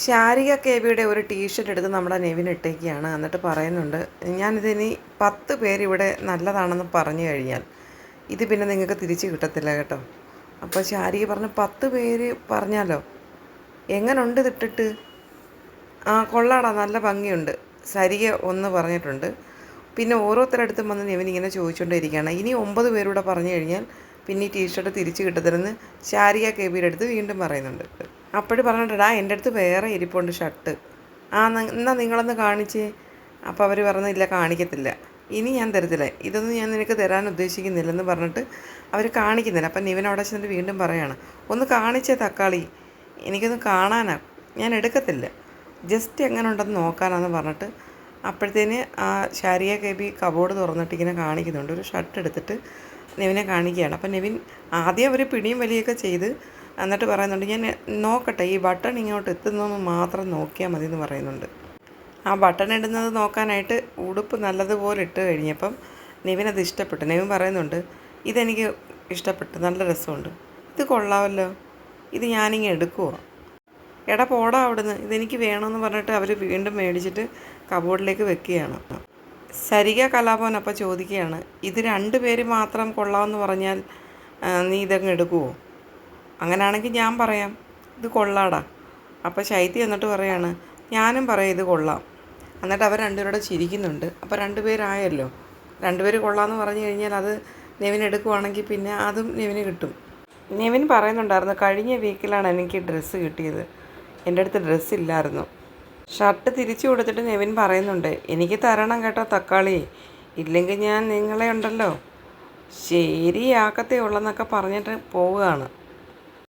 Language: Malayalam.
ശാരിക കേവിയുടെ ഒരു ടീഷർട്ട് എടുത്ത് നമ്മുടെ നെവിൻ ഇട്ടേക്കാണ് എന്നിട്ട് പറയുന്നുണ്ട് ഞാനിതിനി പത്ത് പേരിവിടെ നല്ലതാണെന്ന് പറഞ്ഞു കഴിഞ്ഞാൽ ഇത് പിന്നെ നിങ്ങൾക്ക് തിരിച്ച് കിട്ടത്തില്ല കേട്ടോ. അപ്പോൾ ശാരിക പറഞ്ഞു പത്ത് പേര് പറഞ്ഞാലോ? എങ്ങനുണ്ട് ഇതിട്ടിട്ട്? ആ കൊള്ളാടാ നല്ല ഭംഗിയുണ്ട്. സരിക ഒന്ന് പറഞ്ഞിട്ടുണ്ട്. പിന്നെ ഓരോരുത്തരടുത്തും വന്ന് നെവിൻ ഇങ്ങനെ ചോദിച്ചുകൊണ്ടിരിക്കുകയാണ് ഇനി ഒമ്പത് പേരൂടെ പറഞ്ഞു കഴിഞ്ഞാൽ പിന്നെ ഈ ടീഷർട്ട് തിരിച്ച് കിട്ടത്തില്ലെന്ന് ശാരിക കേബിയുടെ അടുത്ത് വീണ്ടും പറയുന്നുണ്ട്. അപ്പോഴും പറഞ്ഞിട്ടാ എന്റെ അടുത്ത് വേറെ ഇരിപ്പുണ്ട് ഷർട്ട്. ആ എന്നാൽ നിങ്ങളൊന്ന് കാണിച്ചേ. അപ്പോൾ അവർ പറഞ്ഞില്ല കാണിക്കത്തില്ല. ഇനി ഞാൻ തരത്തില്ല. ഇതൊന്നും ഞാൻ നിനക്ക് തരാൻ ഉദ്ദേശിക്കുന്നില്ലെന്ന് പറഞ്ഞിട്ട് അവർ കാണിക്കുന്നില്ല. അപ്പം നിവൻ അവിടെ ചെന്നിട്ട് വീണ്ടും പറയാണ് ഒന്ന് കാണിച്ചേ തക്കാളി. എനിക്കൊന്ന് കാണാനാ. ഞാൻ എടുക്കത്തില്ല. ജസ്റ്റ് എങ്ങനെ ഉണ്ടെന്ന് നോക്കാനാന്ന് പറഞ്ഞിട്ട് അപ്പോഴത്തേന് ആ ശാരിയ കേബി കബോർഡ് തുറന്നിട്ട് ഇങ്ങനെ കാണിക്കുന്നുണ്ട്. ഒരു ഷർട്ട് എടുത്തിട്ട് നിവിനെ കാണിക്കുകയാണ്. അപ്പം നിവിൻ ആദ്യം അവർ പിടിയും വലിയൊക്കെ ചെയ്ത് എന്നിട്ട് പറയുന്നുണ്ട് ഞാൻ നോക്കട്ടെ ഈ ബട്ടൺ ഇങ്ങോട്ട് എത്തുന്നതെന്ന് മാത്രം നോക്കിയാൽ മതി എന്ന് പറയുന്നുണ്ട്. ആ ബട്ടൺ ഇടുന്നത് നോക്കാനായിട്ട് ഉടുപ്പ് നല്ലതുപോലെ ഇട്ട് കഴിഞ്ഞപ്പം നിവിനത് ഇഷ്ടപ്പെട്ടു. നിവിൻ പറയുന്നുണ്ട് ഇതെനിക്ക് ഇഷ്ടപ്പെട്ടു നല്ല രസമുണ്ട്. ഇത് കൊള്ളാമല്ലോ ഇത് ഞാനിങ്ങ് എടുക്കുമോ എടാ പോടാ അവിടുന്ന് ഇതെനിക്ക് വേണമെന്ന് പറഞ്ഞിട്ട് അവർ വീണ്ടും മേടിച്ചിട്ട് കബോർഡിലേക്ക് വെക്കുകയാണ്. സരിക കലാഭവൻ അപ്പോൾ ചോദിക്കുകയാണ് ഇത് രണ്ട് പേര് മാത്രം കൊള്ളാമെന്ന് പറഞ്ഞാൽ നീ ഇതങ്ങ് എടുക്കുമോ അങ്ങനെയാണെങ്കിൽ ഞാൻ പറയാം ഇത് കൊള്ളാടാ. അപ്പോൾ ശൈത്യ എന്നിട്ട് പറയാണ് ഞാനും പറയാം ഇത് കൊള്ളാം. എന്നിട്ട് അവർ രണ്ടുപേരുടെ ചിരിക്കുന്നുണ്ട്. അപ്പോൾ രണ്ടുപേരായല്ലോ. രണ്ടുപേർ കൊള്ളാമെന്ന് പറഞ്ഞു കഴിഞ്ഞാൽ അത് നെവിൻ എടുക്കുവാണെങ്കിൽ പിന്നെ അതും നെവിന് കിട്ടും. നെവിൻ പറയുന്നുണ്ടായിരുന്നു കഴിഞ്ഞ വീക്കിലാണ് എനിക്ക് ഡ്രസ്സ് കിട്ടിയത്. എന്റെ അടുത്ത് ഡ്രസ്സ് ഇല്ലായിരുന്നു. ഷർട്ട് തിരിച്ചു കൊടുത്തിട്ട് നെവിൻ പറയുന്നുണ്ട് എനിക്ക് തരണം കേട്ടോ തക്കാളി. ഇല്ലെങ്കിൽ ഞാൻ നിങ്ങളെ ഉണ്ടല്ലോ. ശരിയാക്കത്തേ ഉള്ളെന്നൊക്കെ പറഞ്ഞിട്ട് പോവുകയാണ്.